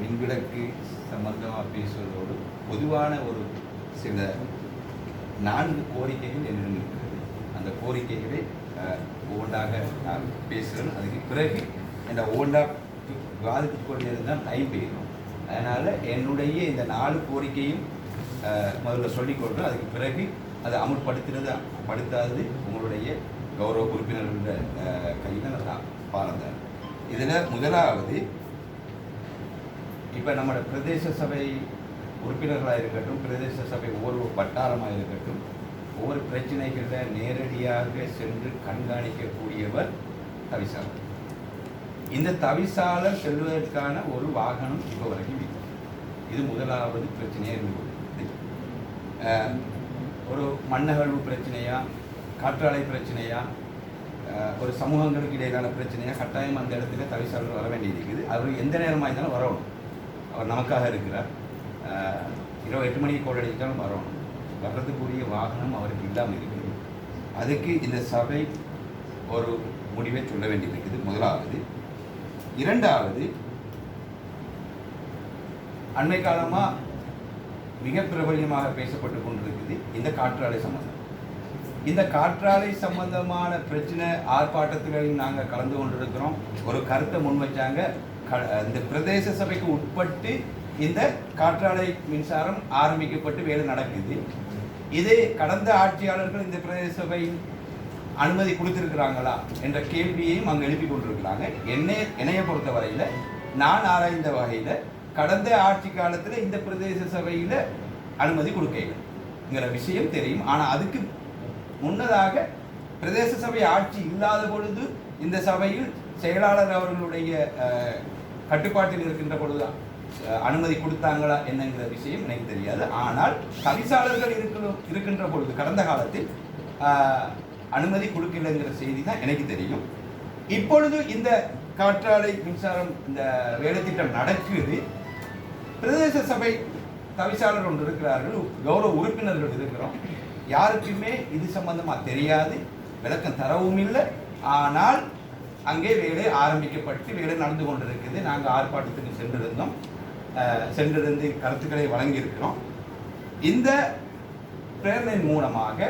மின்விளக்கு சம்பந்தமாக பேசுவதோடு பொதுவான ஒரு சில நான்கு கோரிக்கைகள் என்னிடம் இருக்கிறது. அந்த கோரிக்கைகளை ஒவ்வொன்றாக நான் பேசுகிறேன் அதுக்கு பிறகு இந்த ஒவ்வொன்றா விவாதித்து கொண்டிருந்தால் டைம் போயிடும் அதனால் என்னுடைய இந்த நாலு கோரிக்கையும் முதல்ல சொல்லிக் அதுக்கு பிறகு அதை அமுல்படுத்துறது படுத்தாதது உங்களுடைய கௌரவ உறுப்பினர்களோட கையில் நான் பாருந்தேன் இதில் முதலாவது இப்போ நம்மளோட பிரதேச சபை உறுப்பினர்களாக இருக்கட்டும் பிரதேச சபை ஒவ்வொரு வட்டாரமாக இருக்கட்டும் ஒவ்வொரு பிரச்சனைகளை நேரடியாக சென்று கண்காணிக்கக்கூடியவர் தவிசாளர். இந்த தவிசாளர் செல்வதற்கான ஒரு வாகனம் இப்போ வரைக்கும் இல்லை. இது முதலாவது பிரச்சனையாக இருந்து ஒரு மண்ணகழ்வு பிரச்சனையா காற்றாலை பிரச்சனையா ஒரு சமூகங்களுக்கு இடையிலான பிரச்சனையா கட்டாயம் அந்த இடத்துல தவிசாளர் வர வேண்டியிருக்குது அவர் எந்த நேரமாக இருந்தாலும் வரணும். அவர் நமக்காக இருக்கிறார். இரவு எட்டு மணிக்கு கோல் வரணும் வர்றதுக்குரிய வாகனம் அவருக்கு இல்லாமல் இருக்குது அதுக்கு இந்த சபை ஒரு முடிவை சொல்ல வேண்டியிருக்குது. முதலாவது. இரண்டாவது அண்மை காலமாக மிக பிரபல்யமாக பேசப்பட்டு கொண்டிருக்குது இந்த காற்றாலை சம்பந்தம். இந்த காற்றாலை சம்பந்தமான பிரச்சனை ஆர்ப்பாட்டத்திலையும் நாங்கள் கலந்து கொண்டிருக்கிறோம். ஒரு கருத்தை முன் வச்சாங்க. இந்த பிரதேச சபைக்கு உட்பட்டு இந்த காற்றாலை மின்சாரம் ஆரம்பிக்கப்பட்டு வேலை நடக்குது. இது கடந்த ஆட்சியாளர்கள் இந்த பிரதேச சபை அனுமதி கொடுத்திருக்கிறாங்களா என்ற கேள்வியையும் அங்கே எழுப்பி கொண்டிருக்கிறாங்க. என்னை என்னைய பொறுத்த வரையில் நான் ஆராய்ந்த வகையில் கடந்த ஆட்சி காலத்தில் இந்த பிரதேச சபையில் அனுமதி கொடுக்கலைங்கிற விஷயம் தெரியும். ஆனால் அதுக்கு முன்னதாக பிரதேச சபை ஆட்சி இல்லாத பொழுது இந்த சபையில் செயலாளர் அவர்களுடைய கட்டுப்பாட்டில் இருக்கின்ற பொழுது அனுமதி கொடுத்தாங்களா என்னங்கிற விஷயம் எனக்கு தெரியாது. ஆனால் தவிசாளர்கள் இருக்கிற இருக்கின்ற பொழுது கடந்த காலத்தில் அனுமதி கொடுக்கலைங்கிற செய்தி தான் எனக்கு தெரியும். இப்பொழுது இந்த காற்றாலை மின்சாரம் இந்த வேலைத்திட்டம் நடக்குது. பிரதேச சபை தவிசாளர் ஒன்று இருக்கிறார்கள் கௌரவ உறுப்பினர்கள் இருக்கிறோம். யாருக்குமே இது சம்பந்தமா தெரியாது விளக்கம் தரவும் இல்லை. ஆனால் அங்கே வேலை ஆரம்பிக்கப்பட்டு வேலை நடந்து கொண்டிருக்குது நாங்கள் ஆர்ப்பாட்டத்துக்கு சென்றிருந்தோம். சென்றிருந்து கருத்துக்களை வழங்கியிருக்கிறோம். இந்த பிரேரணை மூலமாக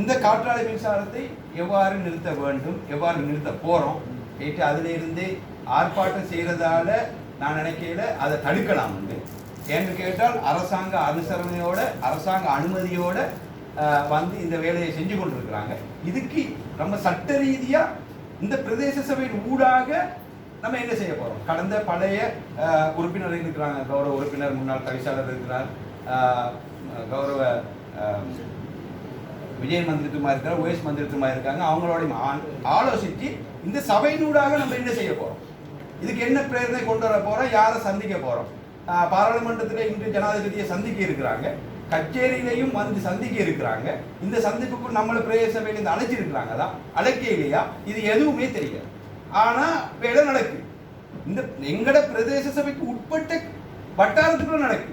இந்த காற்றாலை மின்சாரத்தை எவ்வாறு நிறுத்த வேண்டும் எவ்வாறு நிறுத்த போகிறோம் கேட்டு அதிலிருந்து ஆர்ப்பாட்டம் செய்கிறதால நான் நினைக்கையில் அதை தடுக்கலாம் உண்டு ஏன்னு கேட்டால் அரசாங்க அனுசரணையோட அரசாங்க அனுமதியோட வந்து இந்த வேலையை செஞ்சு கொண்டிருக்கிறாங்க. இதுக்கு நம்ம சட்ட ரீதியாக இந்த பிரதேச சபையின் ஊடாக நம்ம என்ன செய்ய போறோம்? கடந்த பழைய உறுப்பினர் இருக்கிறாங்க. கௌரவ உறுப்பினர் முன்னாள் தவிசாளர் இருக்கிறார். கௌரவ விஜய் மந்திரித்துமா இருக்கிறார் ஓஎஸ் மந்திரித்துமா இருக்காங்க. அவங்களோட ஆ- ஆலோசித்து இந்த சபையினூடாக நம்ம என்ன செய்ய போறோம்? இதுக்கு என்ன பிரேரணை கொண்டு வர போறோம்? யாரை சந்திக்க போறோம்? பாராளுமன்றத்தில் இன்று ஜனாதிபதியை சந்திக்க இருக்கிறாங்க. கச்சேரியிலையும் வந்து சந்திக்க இருக்கிறாங்க. இந்த சந்திப்புக்கு நம்மளை பிரதேச சபையில அழைச்சிருக்கிறாங்க தான் அழைக்க இல்லையா? இது எதுவுமே தெரியாது. ஆனால் வேலை நடக்கு. இந்த எங்கட பிரதேச சபைக்கு உட்பட்ட வட்டாரத்துக்குள்ள நடக்கு.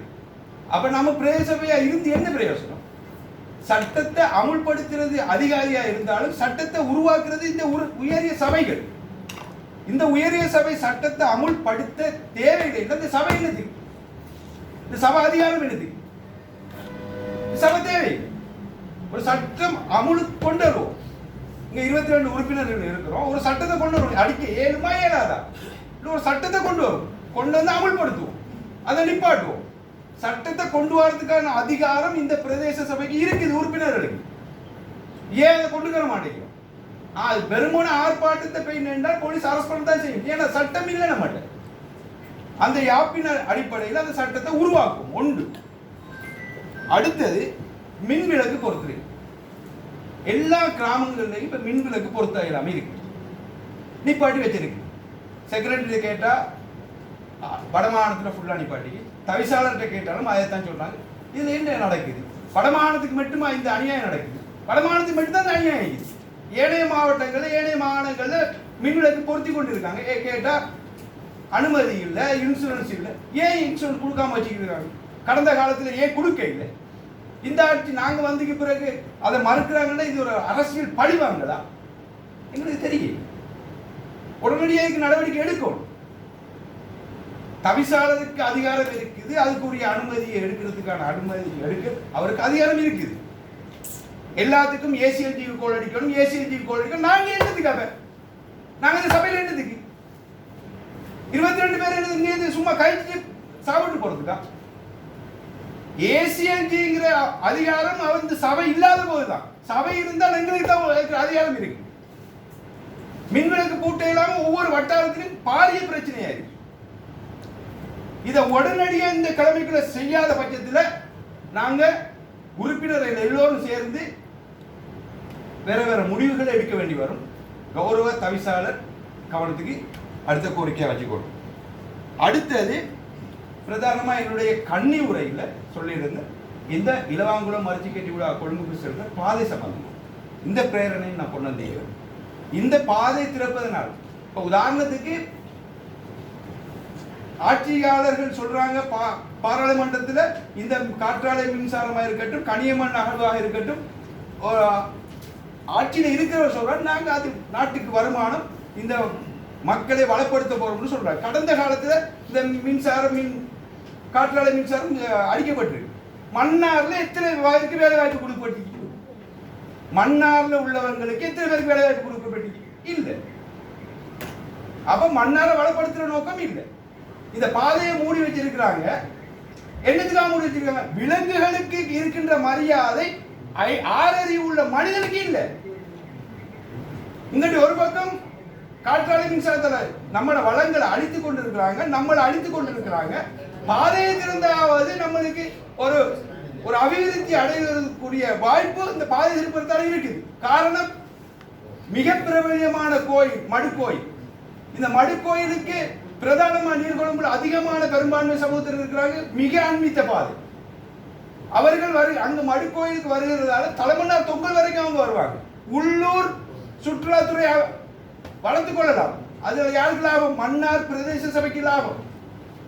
அப்ப நம்ம பிரதேச சபையா இருந்து என்ன பிரயோஜனம் சட்டத்தை அமுல்படுத்துறது அதிகாரியா இருந்தாலும் சட்டத்தை உருவாக்குறது இந்த உயரிய சபைகள். இந்த உயரிய சபை சட்டத்தை அமுல்படுத்த தேவையில்லை. இந்த சபை என்னது? இந்த சபை அதிகாரம் என்னது? சபை தேவை ஒரு சட்டம் அமுலுக்கு கொண்டு வருவோம். இங்க இருபத்தி ரெண்டு உறுப்பினர்கள் இருக்கிறோம். ஒரு சட்டத்தை கொண்டு வரும் அடிக்க ஏழுமா ஏழாதா? இல்ல ஒரு சட்டத்தை கொண்டு வரும் கொண்டு வந்து அமுல்படுத்துவோம். அதை நிப்பாட்டுவோம். சட்டத்தை கொண்டு வரதுக்கான அதிகாரம் இந்த பிரதேச சபைக்கு இருக்குது உறுப்பினர்களுக்கு. ஏன் அதை கொண்டு வர மாட்டேங்கிறோம் அது பெருமான ஆர்ப்பாட்டத்தை போய் நின்றால் போலீஸ் அரெஸ்ட் பண்ண தான் செய்யும். ஏன்னா சட்டம் இல்லை நம்மகிட்ட அந்த யாப்பின அடிப்படையில் அந்த சட்டத்தை உருவாக்கும். ஒன்று. அடுத்தது மின் விளக்கு பொறுத்து எல்லா கிராமங்கள்லையும் இப்போ மின் விளக்கு பொருத்த எல்லாமே இருக்கு நிப்பாட்டி வச்சிருக்கு. செக்ரட்டரி கேட்டா அ, ஃபுல்லாக நிப்பாட்டி தவிசாளர்கிட்ட கேட்டாலும் அதை தான் சொல்றாங்க இதுல என்ன நடக்குது? வடமாநிலத்துக்கு மட்டுமா இந்த அநியாயம் நடக்குது? வடமாநிலத்துக்கு மட்டும்தான் இந்த அநியாயம் இருக்குது. ஏனைய மாவட்டங்கள்ல ஏனைய மாகாணங்கள்ல மின் விளக்கு பொருத்தி கொண்டு இருக்காங்க ஏ கேட்டா அனுமதி இல்லை இன்சூரன்ஸ் இல்லை. ஏன் இன்சூரன்ஸ் கொடுக்காம வச்சுக்கிறாங்க கடந்த காலத்துல ஏன் கொடுக்க இல்லை? இந்த ஆட்சி நாங்க வந்ததுக்கு பிறகு அதை மறுக்கிறாங்கன்னா இது ஒரு அரசியல் பழிவாங்களா எங்களுக்கு தெரியும் உடனடியாக நடவடிக்கை எடுக்கணும் தவிசாளருக்கு அதிகாரம் இருக்குது அதுக்குரிய அனுமதியை எடுக்கிறதுக்கான அனுமதி எடுக்க அவருக்கு அதிகாரம் இருக்குது. எல்லாத்துக்கும் ஏசிஎல் டிவி கோல் அடிக்கணும் ஏசிஎல் டிவி கோல் அடிக்கணும். நாங்க என்னதுக்காக நாங்க இந்த சபையில என்னதுக்கு இருபத்தி ரெண்டு பேர் என்னது சும்மா கழிச்சு சாப்பிட்டு போறதுக்கா? ஏசியன்ஜிங்கிற அதிகாரம் அவர் சபை இல்லாத போதுதான் சபை இருந்தால் எங்களுக்கு தான் அதிகாரம் இருக்கு மின்விளக்கு பூட்டை இல்லாம ஒவ்வொரு வட்டாரத்திலும் பாரிய பிரச்சனையா இருக்கு இதை உடனடியாக இந்த கிழமைக்குள்ள செய்யாத பட்சத்தில் நாங்க உறுப்பினர்கள் எல்லோரும் சேர்ந்து வேற வேற முடிவுகளை எடுக்க வேண்டி வரும். கௌரவ தவிசாளர் கவனத்துக்கு அடுத்த கோரிக்கையை வச்சுக்கணும் அடுத்தது பிரதானமாக என்னுடைய கன்னி உரையில் சொல்லியிருந்தேன் இந்த இலவாங்குளம் மரிச்சிக்கட்டி விழா கொழும்புக்கு செல்ற பாதை சம்பந்தமாக இந்த பிரேரணையை நான் கொண்டு வந்தேன். இந்த பாதை திறப்பதனால் இப்போ உதாரணத்துக்கு ஆட்சியாளர்கள் சொல்றாங்க பா பாராளுமன்றத்தில் இந்த காற்றாலை மின்சாரமாக இருக்கட்டும் கனியமண் அகழ்வாக இருக்கட்டும் ஆட்சியில் இருக்கிறவர் சொல்றாங்க நாங்கள் அது நாட்டுக்கு வருமானம் இந்த மக்களை வளப்படுத்த போறோம்னு சொல்றாங்க. கடந்த காலத்துல இந்த மின்சாரம் மின் காற்றாலை மின்சாரம் அடிக்கப்பட்டிருக்கு. மன்னார்ல எத்தனை பேருக்கு வேலை வாய்ப்பு கொடுக்கப்பட்டிருக்கு? மன்னார்ல உள்ளவங்களுக்கு எத்தனை பேருக்கு வேலை வாய்ப்பு கொடுக்கப்பட்டிருக்கு? இல்லை. அப்ப மன்னாரை வளப்படுத்துற நோக்கம் இல்லை. இந்த பாதையை மூடி வச்சிருக்கிறாங்க. என்னத்துக்காக மூடி வச்சிருக்காங்க? விலங்குகளுக்கு இருக்கின்ற மரியாதை ஆறறிவு உள்ள மனிதனுக்கு இல்லை. இங்கிட்டு ஒரு பக்கம் காற்றாலை மின்சாரத்தில் நம்மளோட வளங்களை அழித்து கொண்டு இருக்கிறாங்க நம்மளை அழித்து கொண்டிருக்கிறாங்க. பாதையை திறந்தாவது நம்மளுக்கு ஒரு ஒரு அபிவிருத்தி அடைவதற்குரிய வாய்ப்பு இந்த பாதை திருப்பத்தால் இருக்குது. காரணம் மிக பிரபலியமான கோயில் மடுக்கோயில். இந்த மடுக்கோயிலுக்கு பிரதானமா நீர்கொழும்புல அதிகமான பெரும்பான்மை சமூகத்தில் இருக்கிறாங்க. மிக அண்மித்த பாதை. அவர்கள் வரு அங்கு மடுக்கோயிலுக்கு வருகிறதால தலைமன்னார் தொங்கல் வரைக்கும் அவங்க வருவாங்க. உள்ளூர் சுற்றுலாத்துறை வளர்த்து கொள்ளலாம் அது யாருக்கு லாபம்? மன்னார் பிரதேச சபைக்கு லாபம்.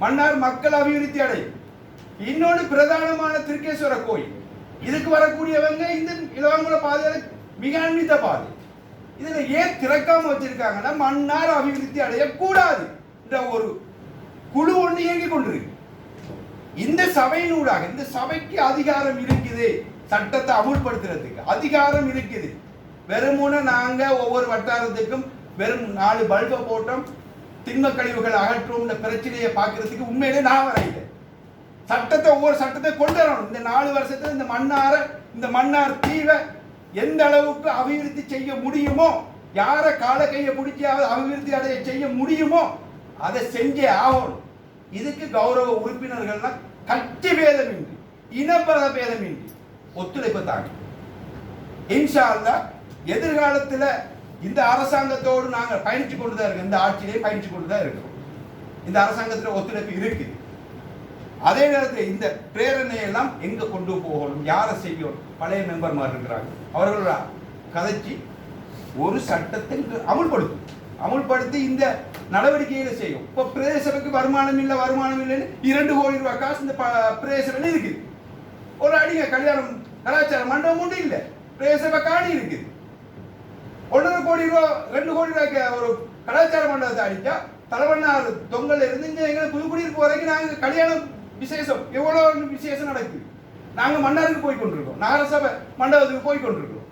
மன்னார் மக்கள் அபிவிருத்தி அடையும். இன்னொன்று பிரதானமான திருக்கேஸ்வர கோயில். இதுக்கு வரக்கூடியவங்க இந்த இளவங்குல பாதையில மிக அன்பித்த பாதை. இதுல ஏன் திறக்காம வச்சிருக்காங்கன்னா மன்னார் அபிவிருத்தி அடையக்கூடாது என்ற ஒரு குழு ஒன்று இயங்கிக் கொண்டிருக்கு. இந்த சபையினூடாக இந்த சபைக்கு அதிகாரம் இருக்குது சட்டத்தை அமுல்படுத்துறதுக்கு. அதிகாரம் இருக்குது. வெறுமுன நாங்க ஒவ்வொரு வட்டாரத்துக்கும் வெறும் நாலு பல்பை போட்டோம் திண்ம கழிவுகள் அகற்றும் இந்த பிரச்சனையை பார்க்கறதுக்கு உண்மையிலே நான் வரையில சட்டத்தை ஒவ்வொரு சட்டத்தை கொண்டு வரணும். இந்த நாலு வருஷத்துல இந்த மன்னார இந்த மன்னார் தீவை எந்த அளவுக்கு அபிவிருத்தி செய்ய முடியுமோ யாரை கால கையை பிடிச்சாவது அபிவிருத்தி அதை செய்ய முடியுமோ அதை செஞ்சே ஆகணும். இதுக்கு கௌரவ உறுப்பினர்கள்லாம் கட்சி பேதமின்றி இனப்பத பேதமின்றி ஒத்துழைப்பு தாங்க. இன்ஷா அல்லா எதிர்காலத்தில் இந்த அரசாங்கத்தோடு நாங்கள் பயணித்து கொண்டு தான் இருக்கோம். இந்த ஆட்சியிலே பயணித்து கொண்டு தான் இருக்கிறோம் இந்த அரசாங்கத்தில் ஒத்துழைப்பு இருக்குது அதே நேரத்தில் இந்த பிரேரணையெல்லாம் எங்கே கொண்டு போகணும்? யாரை செய்யணும்? பழைய மெம்பர்மார் இருக்கிறாங்க. அவர்களோட கதைச்சி ஒரு சட்டத்தை அமுல்படுத்தும். அமுல்படுத்தி இந்த நடவடிக்கைகளை செய்யும். இப்போ பிரதேச வருமானம் இல்லை வருமானம் இல்லைன்னு இரண்டு கோடி ரூபாய் காசு இந்த ப- இருக்குது ஒரு அடிங்க கல்யாணம் கலாச்சார மண்டபம் ஒன்றும் இல்லை. பிரதேச காணி இருக்குது ஒன்றரை கோடி ரூபா ரெண்டு கோடி ரூபாய்க்கு ஒரு கலாச்சார மண்டபத்தை அடிச்சா தலைவண்ணாறு தொங்கல் இருந்து இங்கே எங்க புதுக்குடியிருப்பு வரைக்கும் நாங்கள் கல்யாணம் விசேஷம் எவ்வளோ விசேஷம் நடக்குது. நாங்கள் மன்னாருக்கு போய் கொண்டிருக்கோம் நகரசபை மண்டபத்துக்கு போய் கொண்டிருக்கோம்.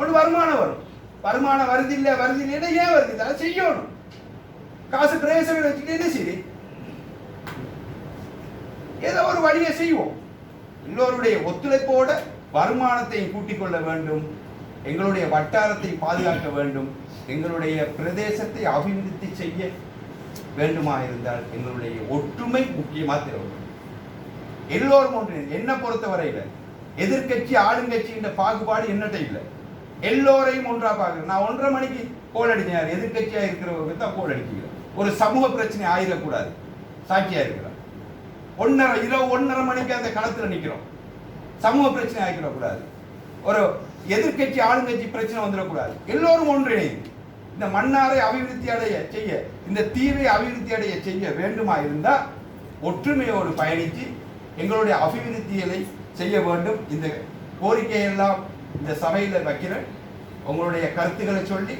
ஒன்று வருமானம் வரும். வருமானம் வருது இல்லை வருது இல்லை ஏன் வருது? அதை செய்யணும். காசு பிரவேசம் வச்சுக்கிட்டே சரி ஏதோ ஒரு வழியை செய்வோம். எல்லோருடைய ஒத்துழைப்போட வருமானத்தை கூட்டிக் கொள்ள வேண்டும். எங்களுடைய வட்டாரத்தை பாதுகாக்க வேண்டும். எங்களுடைய பிரதேசத்தை அபிவிருத்தி செய்ய வேண்டுமா இருந்தால் எங்களுடைய ஒற்றுமை முக்கியமாக தேவை எல்லோரும் ஒன்று என்ன பொறுத்தவரையில எதிர்க்கட்சி ஆளுங்கட்சி என்ற பாகுபாடு என்னட்ட இல்லை. எல்லோரையும் ஒன்றா பார்க்குறேன் நான் ஒன்றரை மணிக்கு கோல் அடிக்கிறார். எதிர்கட்சியாக இருக்கிறவங்க தான் கோல் அடிக்கிறேன் ஒரு சமூக பிரச்சனை ஆயிடக்கூடாது. சாட்சியாக இருக்கிறார். ஒன்றரை இரவு ஒன்றரை மணிக்கு அந்த களத்தில் நிற்கிறோம் சமூக பிரச்சனை ஆகிடக்கூடாது ஒரு எதிர்க்கட்சி ஆளுங்கட்சி பிரச்சனை வந்துடக்கூடாது. எல்லோரும் ஒன்றிணை இந்த மன்னாரை அபிவிருத்தி அடைய செய்ய இந்த தீவை அபிவிருத்தி அடைய செய்ய வேண்டுமா இருந்தால் ஒற்றுமையோடு பயணித்து எங்களுடைய அபிவிருத்திகளை செய்ய வேண்டும். இந்த கோரிக்கையெல்லாம் இந்த சபையில் வைக்கிறேன். உங்களுடைய கருத்துக்களை சொல்லி